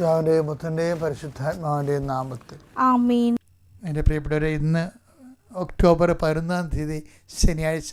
പിതാവിന്റെയും പുത്രന്റെയും പരിശുദ്ധാത്മാവിന്റെയും നാമത്തിൽ. എന്റെ പ്രിയപ്പെട്ടവരെ ഇന്ന് ഒക്ടോബർ പതിനൊന്നാം തീയതി ശനിയാഴ്ച.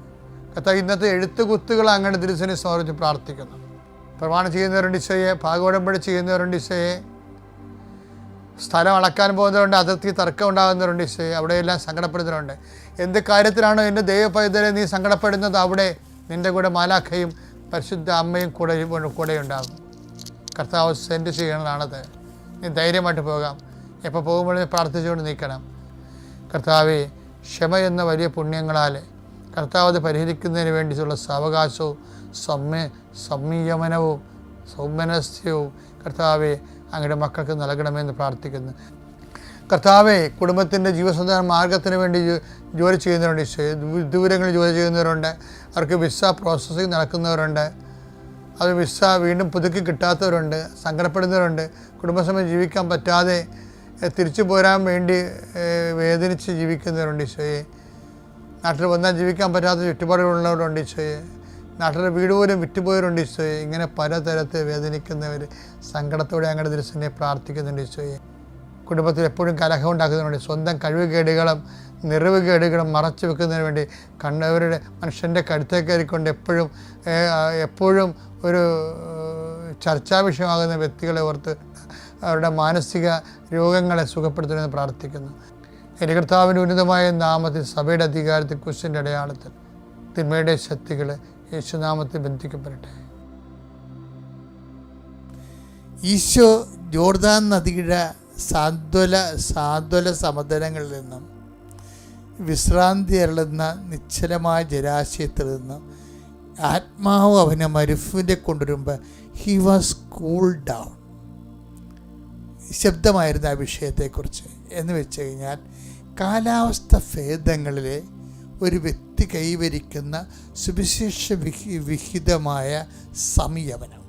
കർത്താവ് ഇന്നത്തെ എഴുത്തുകുത്തുകൾ അങ്ങയുടെ തിരുസനെ സ്മരിച്ച് പ്രാർത്ഥിക്കുന്നു. പ്രമാണം ചെയ്യുന്നവരുണ്ട് ഇസയെ ഭാഗോടമ്പടി ചെയ്യുന്നവരുണ്ട് സ്ഥലം അളക്കാൻ പോകുന്നവരുണ്ട് അതിർത്തി തർക്കം ഉണ്ടാകുന്നവരുണ്ട് ഇസയെ അവിടെയെല്ലാം സങ്കടപ്പെടുന്നവരുണ്ട്. എന്ത് കാര്യത്തിലാണോ എന്റെ ദൈവപൈതലെ നീ സങ്കടപ്പെടുന്നത് അവിടെ നിന്റെ കൂടെ മാലാഖയും പരിശുദ്ധ അമ്മയും കൂടെ കൂടെ ഉണ്ടാകും. കർത്താവ് സെൻഡ് ചെയ്യണതാണത്. നീ ധൈര്യമായിട്ട് പോകാം. എപ്പോൾ പോകുമ്പോഴും പ്രാർത്ഥിച്ചുകൊണ്ട് നിൽക്കണം. കർത്താവെ ക്ഷമ എന്ന വലിയ പുണ്യങ്ങളാൽ കർത്താവ് അത് പരിഹരിക്കുന്നതിന് വേണ്ടിയിട്ടുള്ള സാവകാശവും സമ്മ സംയമനവും സൗമനസ്യവും കർത്താവെ അങ്ങയുടെ മക്കൾക്ക് നൽകണമെന്ന് പ്രാർത്ഥിക്കുന്നു. കർത്താവെ കുടുംബത്തിന്റെ ജീവസന്ധാന മാർഗത്തിന് വേണ്ടി ജോലി ചെയ്യുന്നവരുണ്ട്. ദൂരങ്ങളിൽ ജോലി ചെയ്യുന്നവരുണ്ട്. അവർക്ക് വിസ പ്രോസസ്സിങ് നടക്കുന്നവരുണ്ട്. അത് വിസ വീണ്ടും പുതുക്കി കിട്ടാത്തവരുണ്ട് സങ്കടപ്പെടുന്നവരുണ്ട്. കുടുംബസമയം ജീവിക്കാൻ പറ്റാതെ തിരിച്ചു പോരാൻ വേണ്ടി വേദനിച്ച് ജീവിക്കുന്നവരുണ്ട് ഈശോയെ. നാട്ടിൽ വന്നാൽ ജീവിക്കാൻ പറ്റാത്ത ചുറ്റുപാടുകളുള്ളവരുണ്ട് ഈശോയെ. നാട്ടിലെ വീട് പോലും വിറ്റുപോയവരുണ്ട് ഈശോയെ. ഇങ്ങനെ പലതരത്തിൽ വേദനിക്കുന്നവർ സങ്കടത്തോടെ അങ്ങനെ ദൃശ്യനെ പ്രാർത്ഥിക്കുന്നുണ്ട് ഈശോയെ. കുടുംബത്തിൽ എപ്പോഴും കലഹം ഉണ്ടാക്കുന്നതിനു സ്വന്തം കഴിവ് കേടുകളും കഴിവുകേടുകളും നിറവുകേടുകളും മറച്ചു വെക്കുന്നതിന് വേണ്ടി കണ്ടവരുടെ മനുഷ്യന്റെ കഴുത്തേക്ക് കയറിക്കൊണ്ട് എപ്പോഴും എപ്പോഴും ഒരു ചർച്ചാ വിഷയമാകുന്ന വ്യക്തികളെ ഓർത്ത് അവരുടെ മാനസിക രോഗങ്ങളെ സുഖപ്പെടുത്തണമെന്ന് പ്രാർത്ഥിക്കുന്നു. എന്റെ കർത്താവിന്റെ ഉന്നതമായ നാമത്തിൽ സഭയുടെ അധികാരത്തിൽ കുശിന്റെ അടയാളത്തിൽ തിന്മയുടെ ശക്തികൾ യേശുനാമത്തിൽ ബന്ധിക്കപ്പെടട്ടെ. ഈശോ ജോർദാൻ നദിയുടെ സാന്ത്വല സാന്ത്വല സമതലങ്ങളിൽ നിന്നും വിശ്രാന്തി അരളുന്ന നിശ്ചലമായ ജലാശയത്തിൽ നിന്നും ആത്മാവ് അവനെ മരുഫിന്റെ കൊണ്ടുവരുമ്പോൾ ഹി വാസ് കൂൾ ഡൗൺ ശബ്ദമായിരുന്നു ആ വിഷയത്തെക്കുറിച്ച്. എന്ന് വെച്ച് കഴിഞ്ഞാൽ കാലാവസ്ഥ ഭേദങ്ങളിലെ ഒരു വ്യക്തി കൈവരിക്കുന്ന സുവിശേഷ വിഹി വിഹിതമായ സംയമനം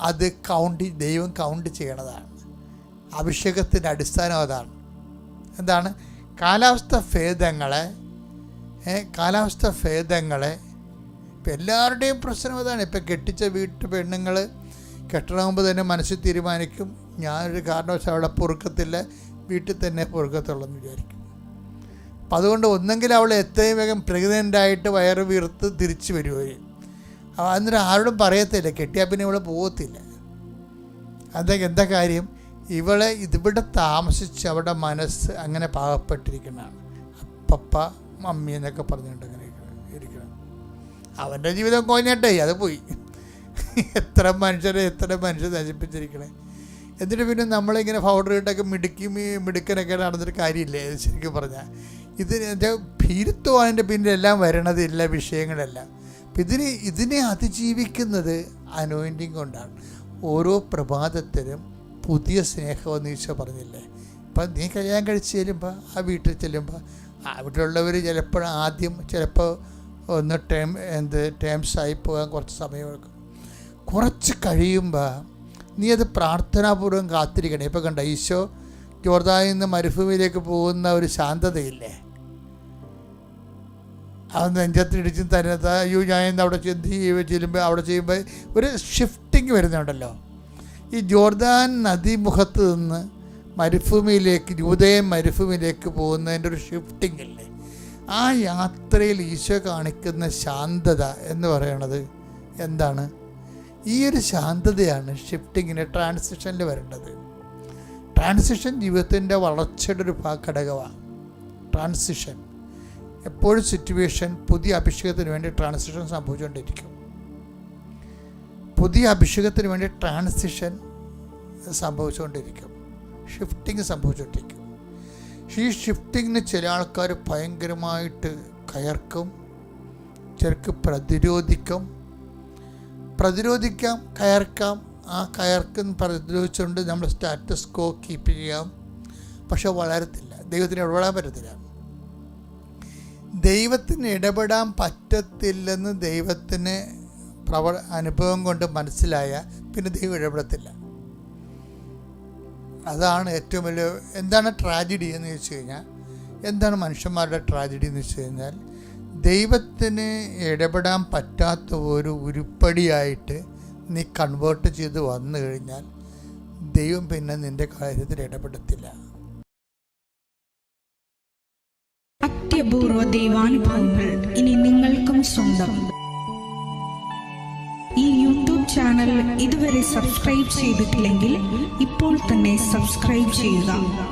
അത് കൗണ്ട് ദൈവം കൗണ്ട് ചെയ്യണതാണ്. അഭിഷേകത്തിന്റെ അടിസ്ഥാനം അതാണ്. എന്താണ്? കാലാവസ്ഥ ഭേദങ്ങളെ കാലാവസ്ഥ ഭേദങ്ങളെ ഇപ്പം എല്ലാവരുടെയും പ്രശ്നം അതാണ്. ഇപ്പം കെട്ടിച്ച വീട്ടു പെണ്ണുങ്ങൾ കെട്ടണമെങ്കിൽ തന്നെ മനസ്സിൽ തീരുമാനിക്കും. ഞാനൊരു കാരണവശാൽ അവിടെ പൊറുക്കത്തില്ല. വീട്ടിൽ തന്നെ പുറകത്തുള്ളെന്ന് വിചാരിക്കും. അപ്പം അതുകൊണ്ട് ഒന്നെങ്കിൽ അവൾ എത്രയും വേഗം പ്രഗ്നന്റായിട്ട് വയറ് വീർത്ത് തിരിച്ചു വരുമായി അന്നേരം ആരോടും പറയത്തില്ല. കെട്ടിയാൽ പിന്നെ ഇവളെ പോകത്തില്ല അതൊക്കെ എന്താ കാര്യം? ഇവളെ ഇതിവിടെ താമസിച്ച് അവളുടെ മനസ്സ് അങ്ങനെ പാകപ്പെട്ടിരിക്കുന്നതാണ്. അപ്പപ്പ മമ്മി എന്നൊക്കെ പറഞ്ഞുകൊണ്ട് അങ്ങനെ ഇരിക്കണം അവന്റെ ജീവിതം കോഞ്ഞട്ടേ അത് പോയി. എത്ര മനുഷ്യരെ എത്ര മനുഷ്യർ നശിപ്പിച്ചിരിക്കണേ. എന്നിട്ട് പിന്നെ നമ്മളിങ്ങനെ പൗഡർ ഇട്ടൊക്കെ മിടുക്കി മിടുക്കനൊക്കെ നടന്നിട്ട് കാര്യമില്ലേ? ശരിക്കും പറഞ്ഞാൽ ഇതിന് എന്റെ ഭീരുത്വമാണ് പിന്നിലെല്ലാം പിന്നിൽ എല്ലാം വരണത് എല്ലാ വിഷയങ്ങളെല്ലാം. അപ്പം ഇതിനെ ഇതിനെ അതിജീവിക്കുന്നത് അനോയിന്റിങ് കൊണ്ടാണ്. ഓരോ പ്രഭാതത്തിലും പുതിയ സ്നേഹമെന്ന് ഈശോ പറഞ്ഞില്ലേ? ഇപ്പം നീ കല്യാണം കഴിച്ച് ചെല്ലുമ്പോൾ ആ വീട്ടിൽ ചെല്ലുമ്പോൾ ആ വീട്ടിലുള്ളവർ ചിലപ്പോൾ ആദ്യം ചിലപ്പോൾ ഒന്ന് ടേം എന്ത് ടേംസ് ആയി പോകാൻ കുറച്ച് സമയമെടുക്കും കുറച്ച് കഴിയുമ്പോൾ നീ അത് പ്രാർത്ഥനാപൂർവം കാത്തിരിക്കണം. ഇപ്പം കണ്ട ഈശോ ജോർദാനിൽ നിന്ന് മരുഭൂമിയിലേക്ക് പോകുന്ന ഒരു ശാന്തതയില്ലേ? അവൻ നെഞ്ചത്തിടിച്ചും തരുന്നത് അയ്യോ ഞാൻ ഇന്ന് അവിടെ ചെന്ന് ചെല്ലുമ്പോൾ അവിടെ ചെയ്യുമ്പോൾ ഒരു ഷിഫ്റ്റിംഗ് വരുന്നുണ്ടല്ലോ. ഈ ജോർദാൻ നദീമുഖത്ത് നിന്ന് മരുഭൂമിയിലേക്ക് ജൂതയൻ മരുഭൂമിയിലേക്ക് പോകുന്നതിന്റെ ഒരു ഷിഫ്റ്റിംഗ് അല്ലേ ആ യാത്രയിൽ ഈശോ കാണിക്കുന്ന ശാന്തത എന്ന് പറയണത് എന്താണ്? ഈ ഒരു ശാന്തതയാണ് ഷിഫ്റ്റിങ്ങിന് ട്രാൻസിഷനിൽ വരേണ്ടത്. ട്രാൻസിഷൻ ജീവിതത്തിന്റെ വളർച്ചയുടെ ഒരു ഘടകമാണ് ട്രാൻസിഷൻ എപ്പോഴും സിറ്റുവേഷൻ പുതിയ അഭിഷേകത്തിന് വേണ്ടി ട്രാൻസിഷൻ സംഭവിച്ചുകൊണ്ടിരിക്കും. പുതിയ അഭിഷേകത്തിന് വേണ്ടി ട്രാൻസിഷൻ സംഭവിച്ചുകൊണ്ടിരിക്കും. ഷിഫ്റ്റിംഗ് സംഭവിച്ചുകൊണ്ടിരിക്കും. ഈ ഷിഫ്റ്റിങ്ങിന് ചില ആൾക്കാർ ഭയങ്കരമായിട്ട് കയർക്കും ചിലർക്ക് പ്രതിരോധിക്കും പ്രതിരോധിക്കാം കയർക്കാം. ആ കയർക്കും പ്രതിരോധിച്ചുകൊണ്ട് നമ്മൾ സ്റ്റാറ്റസ് കോ കീപ്പ് ചെയ്യാം. പക്ഷെ വളരത്തില്ല. ദൈവത്തിന് ഇടപെടാൻ പറ്റത്തില്ല. ദൈവത്തിന് ഇടപെടാൻ പറ്റത്തില്ലെന്ന് ദൈവത്തിന് പ്രവ അനുഭവം കൊണ്ട് മനസ്സിലായ പിന്നെ ദൈവം ഇടപെടത്തില്ല. അതാണ് ഏറ്റവും വലിയ എന്താണ് ട്രാജഡി എന്ന് ചോദിച്ചു കഴിഞ്ഞാൽ എന്താണ് മനുഷ്യന്മാരുടെ ട്രാജഡി എന്ന് വെച്ച് കഴിഞ്ഞാൽ ദൈവത്തിന് ഇടപെടാൻ പറ്റാത്ത ഒരു ഉരുപ്പടിയായിട്ട് നീ കൺവേർട്ട് ചെയ്ത് വന്നു കഴിഞ്ഞാൽ ദൈവം പിന്നെ നിന്റെ കാര്യത്തിൽ ഇടപെടത്തില്ല. അത്യപൂർവ ദൈവാനുഭവങ്ങൾ ഇനി നിങ്ങൾക്കും സ്വന്തം. ഈ യൂട്യൂബ് ചാനൽ ഇതുവരെ സബ്സ്ക്രൈബ് ചെയ്തിട്ടില്ലെങ്കിൽ ഇപ്പോൾ തന്നെ സബ്സ്ക്രൈബ് ചെയ്യുക.